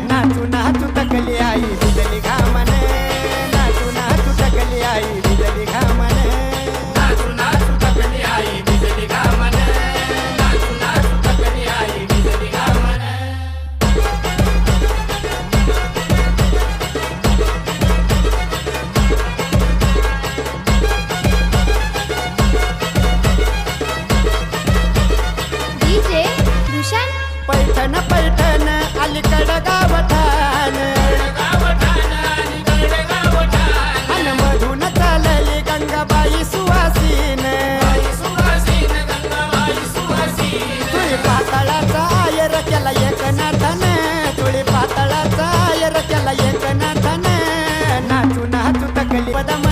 नाचू नाचू तकली आई भिजली घामन. नाचू नाचू तकली आई भिजली घामन. नाचू नाचू तकली आई भिजली घामन. नाचू नाचू तकली आई भिजली घामन. डीजे भूषण? पैठण पैठण पातळाचा आयर केला एकनाथन. तुळी पातळाचा आयर केला एकनाथन. नाचून हाचू तकली बदम